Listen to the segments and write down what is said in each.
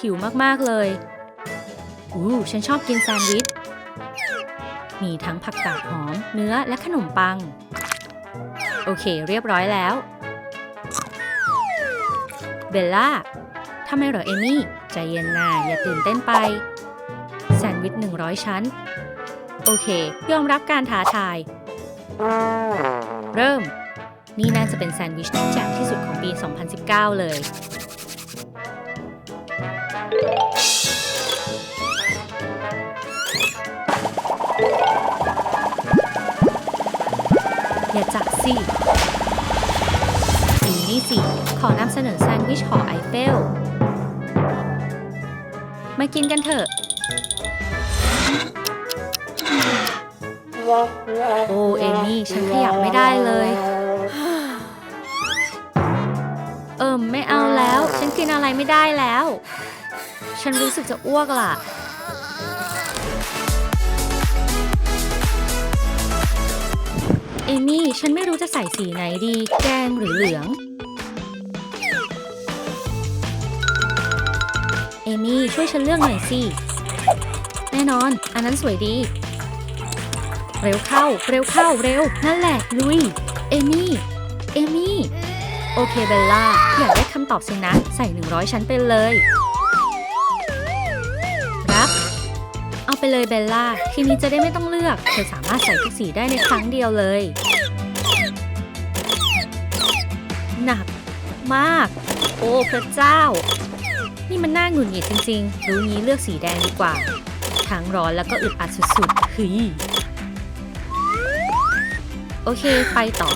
หิวมาก ๆ เลย อู้ฉันชอบกินแซนด์วิช มีทั้งผักกาดหอม เนื้อและขนมปัง โอเค เรียบร้อยแล้ว เบลล่าทำไมเหรอเอมี่ ใจเย็นนาอย่าตื่นเต้นไป แซนด์วิช100ชั้น โอเค ยอมรับการท้าทาย เริ่ม นี่น่าจะเป็นแซนด์วิชที่แจ่มที่สุดของปี 2019 เลย อย่าจับสิดูนี่สิ ขอนำเสนอแซนด์วิชหอไอเฟล มากินกันเถอะ โอ้เอมี่ฉันขยับไม่ได้เลย เอิมไม่เอาแล้ว ฉันกินอะไรไม่ได้แล้ว ฉันรู้สึกจะอ้วกล่ะ เอมี่ ฉันไม่รู้จะใส่สีไหนดี แดงหรือเหลือง เอมี่ ช่วยฉันเลือกหน่อยสิ แน่นอน อันนั้นสวยดี เร็วเข้า เร็วเข้า เร็ว นั่นแหละ ลุย เอมี่ เอมี่ โอเคเบลล่า อยากได้คำตอบสินะ ใส่ 100 ชั้นไปเลย เอาไปเลยเบลล่า ทีนี้จะได้ไม่ต้องเลือก เธอสามารถใส่ทุกสีได้ในครั้งเดียวเลย หนักมาก โอ้พระเจ้า นี่มันน่าหงุดหงิดจริงๆ รู้งี้เลือกสีแดงดีกว่า ทั้งร้อนแล้วก็อึดอัดสุดๆเฮ้ยโอเค ไปต่อ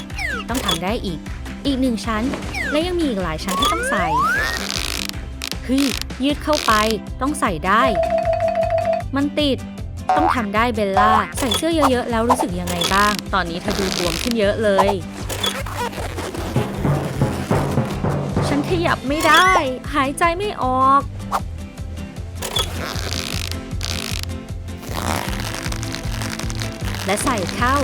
ต้องทำได้อีก อีกหนึ่งชั้น และยังมีอีกหลายชั้นที่ต้องใส่เฮ้ยยืดเข้าไป ต้องใส่ได้ มันติด ต้องทำได้เบลล่า ใส่เสื้อเยอะ ๆ แล้วรู้สึกยังไงบ้าง ตอนนี้เธอดูบวมขึ้นเยอะเลย ฉันขยับไม่ได้ หายใจไม่ออก และใส่เข้า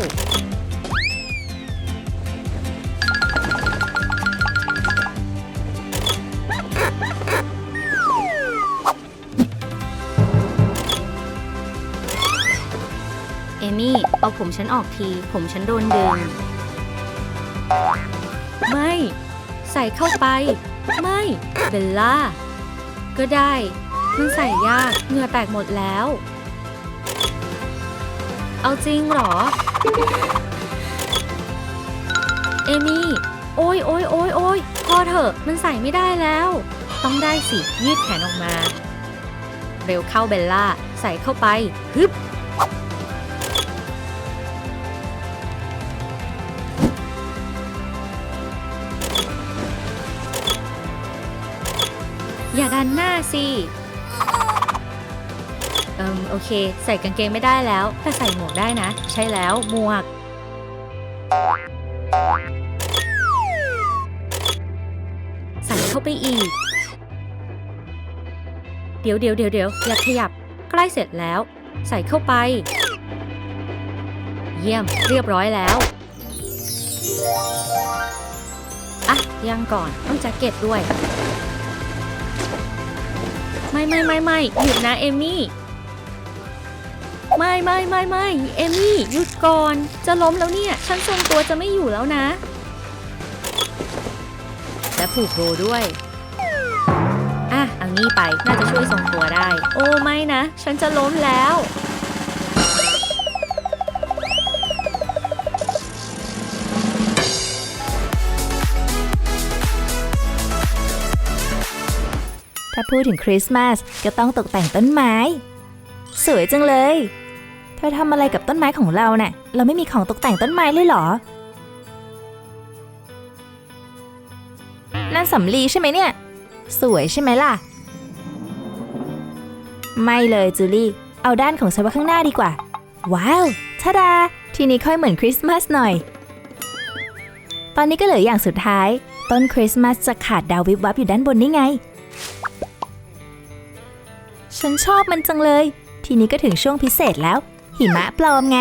เอมี่ เอาผมฉันออกที ผมฉันโดนดึง ไม่ ใส่เข้าไป ไม่ เบลล่า ก็ได้ มันใส่ยาก เหงื่อแตกหมดแล้ว เอาจริงเหรอ เอมี่ โอ้ยโอ้ยโอ้ยโอ้ยพอเถอะ มันใส่ไม่ได้แล้ว ต้องได้สิ ยืดแขนออกมา เร็วเข้าเบลล่า ใส่เข้าไป ฮึบ อย่าดันหน้าสิ เอิมโอเค ใส่กางเกงไม่ได้แล้ว แต่ใส่หมวกได้นะ ใช่แล้วหมวก ใส่เข้าไปอีก เดี๋ยวเดี๋ยวเดี๋ยวเดี๋ยวอย่าขยับ ใกล้เสร็จแล้ว ใส่เข้าไป เยี่ยมเรียบร้อยแล้วอะยังก่อนต้องแจ็คเก็ตด้วย ไม่ไม่ไม่ไม่หยุดนะเอมี่ไม่ไม่ไม่ไม่เอมี่หยุดก่อนจะล้มแล้วเนี่ย ฉันทรงตัวจะไม่อยู่แล้วนะ และผูกโบด้วยอะเอานี่ไปน่าจะช่วยทรงตัวได้ โอ้ไม่นะ ฉันจะล้มแล้ว ถ้าพูดถึงคริสต์มาสก็ต้องตกแต่งต้นไม้ สวยจังเลย เธอทำอะไรกับต้นไม้ของเราเน่ะ เราไม่มีของตกแต่งต้นไม้เลยเหรอ นั่นสำลีใช่ไหมเนี่ย สวยใช่ไหมล่ะ ไม่เลยจูลี่ เอาด้านของฉันไว้ข้างหน้าดีกว่า ว้าวทาดา ทีนี้ค่อยเหมือนคริสต์มาสหน่อย ตอนนี้ก็เหลืออย่างสุดท้าย ต้นคริสต์มาสจะขาดดาววิบวับอยู่ด้านบนนี่ไง ฉันชอบมันจังเลย ทีนี้ก็ถึงช่วงพิเศษแล้ว หิมะปลอมไง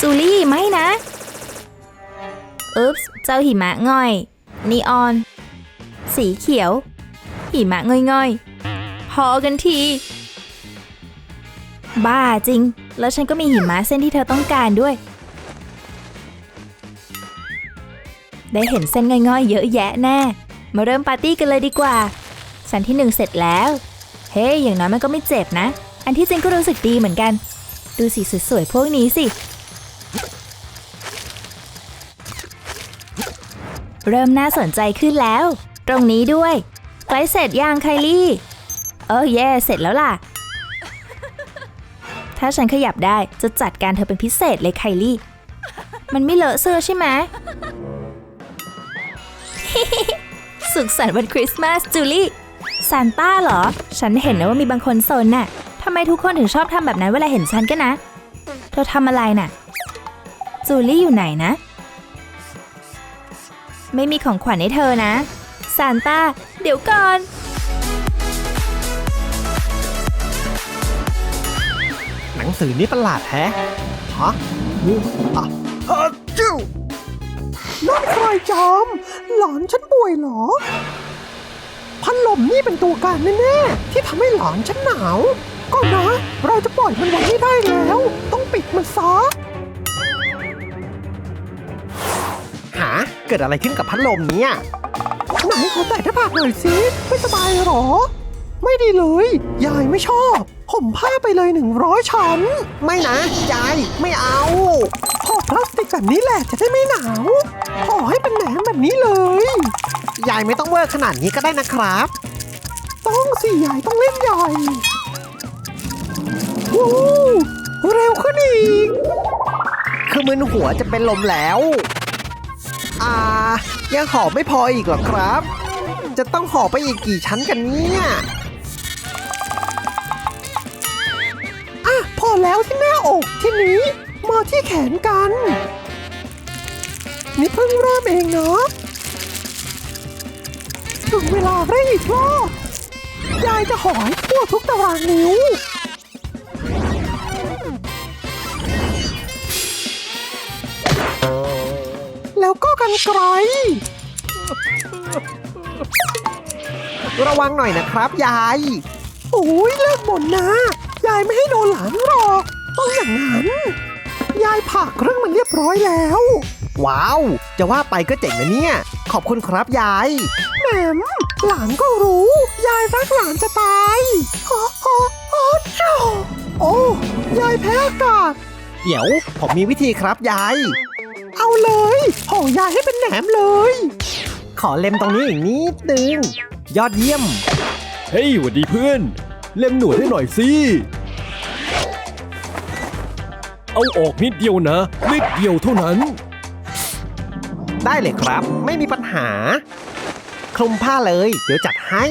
จูลี่ไม่นะ อุ๊ปส์เจ้าหิมะง่อย นีออน สีเขียว หิมะง่อยๆ พอกันที บ้าจริง แล้วฉันก็มีหิมะเส้นที่เธอต้องการด้วย ได้เห็นเส้นง่อยๆ เยอะแยะแน่มาเริ่มปาร์ตี้กันเลยดีกว่า สันที่หนึ่งเสร็จแล้ว เฮ้ยอย่างน้อยมันก็ไม่เจ็บนะ อันที่จริงก็รู้สึกดีเหมือนกัน ดูสีสวยๆพวกนี้สิ เริ่มน่าสนใจขึ้นแล้ว ตรงนี้ด้วยใกล้เสร็จยังไคลี่ เออแย่เสร็จแล้วล่ะ ถ้าฉันขยับได้จะจัดการเธอเป็นพิเศษเลยไคลี่ มันไม่เลอะเสื้อใช่ไหมสุขสันต์วันคริสต์มาสจูลี่ ซานต้าเหรอ ฉันเห็นนะว่ามีบางคนโซนน่ะทำไมทุกคนถึงชอบทำแบบนั้นเวลาเห็นฉันกันนะ เธอทำอะไรน่ะ จูลี่อยู่ไหนนะ ไม่มีของขวัญให้เธอนะซานต้า เดี๋ยวก่อนหนังสือนี่ประหลาดแฮะฮะอืมอะเออจิ้วนั่นใครจอมหลานฉันป่วยเหรอ พัดลมนี่เป็นตัวการแน่ๆที่ทำให้หลานฉันหนาวก็นะ เราจะปล่อยมันไว้ไม่ได้แล้ว ต้องปิดมันซะหาเกิดอะไรขึ้นกับพัดลมเนี่ยไหนขอแตะหน้าผากหน่อยสิไม่สบายเหรอ ไม่ดีเลย ยายไม่ชอบ ผมผ้าไปเลยหนึ่งร้อยชั้น ไม่นะ ยายไม่เอาห่อ พลาสติกแบบนี้แหละจะได้ไม่หนาวห่อให้เป็นแหนมแบบนี้เลย ยายไม่ต้องเวอร์ขนาดนี้ก็ได้นะครับ ต้องสิยายต้องเล่นใหญ่วู้เร็วขึ้นอีกคือมึนหัวจะเป็นลมแล้ว อ่า ยังห่อไม่พออีกหรอครับ จะต้องห่อไปอีกกี่ชั้นกันเนี่ยอะพอแล้วที่หน้าอกที่นี้ ที่แขนกัน นี่เพิ่งเริ่มเองเนาะถึงเวลาเร่งอีกรอบยายจะหอยทั่วทุกตารางนิ้ว แล้วก็กันไกล ระวังหน่อยนะครับยาย โอ้ยเลิกบ่นนะ ยายไม่ให้โดนหลานหรอก ต้องอย่างนั้น ยายผ่าเครื่องมันเรียบร้อยแล้ว ว้าว จะว่าไปก็เจ๋งนะเนี่ย ขอบคุณครับยายแหมมหลานก็รู้ ยายรักหลานจะตายฮอฮอฮอเจ้าโอ้ยายแพ้อากาศเดี๋ยว ผมมีวิธีครับยาย เอาเลยห่อยายให้เป็นแหนมเลย ขอเล็มตรงนี้อีกนิดนึง ยอดเยี่ยม เฮ้ยหวัดดีเพื่อน เล่มหนวดให้หน่อยสิ เอาออกนิดเดียวนะ นิดเดียวเท่านั้น ได้เลยครับ ไม่มีปัญหา คลุมผ้าเลย เดี๋ยวจัดให้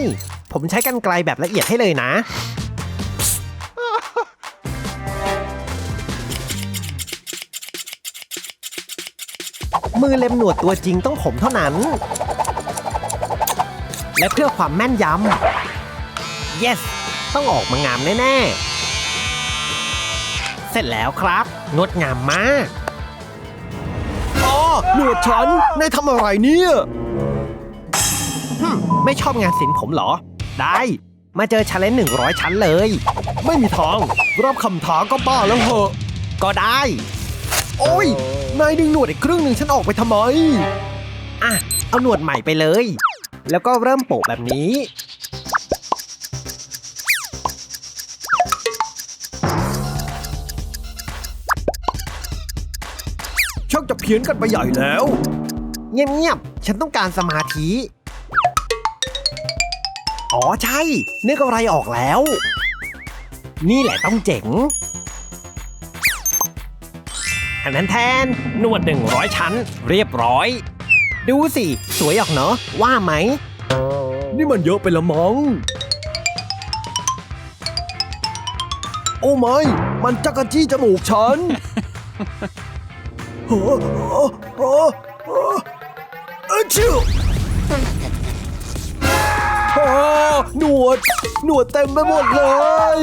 ผมใช้กันไกลแบบละเอียดให้เลยนะ มือเล็มหนวดตัวจริงต้องผมเท่านั้น และเพื่อความแม่นยำ yes ต้องออกมางามแน่ ๆ ร็จแล้วครับ งดงามมากอ๋อหนวดฉันนายทำอะไรเนี่ยฮึมไม่ชอบงานศิลป์ผมเหรอ ได้ มาเจอชาเลนจ์หนึ่งร้อยชั้นเลย ไม่มีทาง รับคำท้าก็บ้าแล้วเหอะ ก็ได้ โอ้ย นายดึงหนวดอีกครึ่งหนึ่งฉันออกไปทำไม อะ เอาหนวดใหม่ไปเลย แล้วก็เริ่มโปะแบบนี้ พี้ยนกันไปใหญ่แล้ว เงียบๆ ฉันต้องการสมาธิ อ๋อใช่ นึกอะไรออกแล้ว นี่แหละต้องเจ๋ง อันนั้นแทน นวดหนึ่งร้อยชั้น เรียบร้อย ดูสิ สวยออกเนอะว่าไหม นี่มันเยอะไปละมั้งโอ้ไม่ มันจักรจี้จมูกฉัน โอ้โอ้โอ้โอ้เอ้ชิวโอ้หนวด หนวดเต็มไปหมดเลย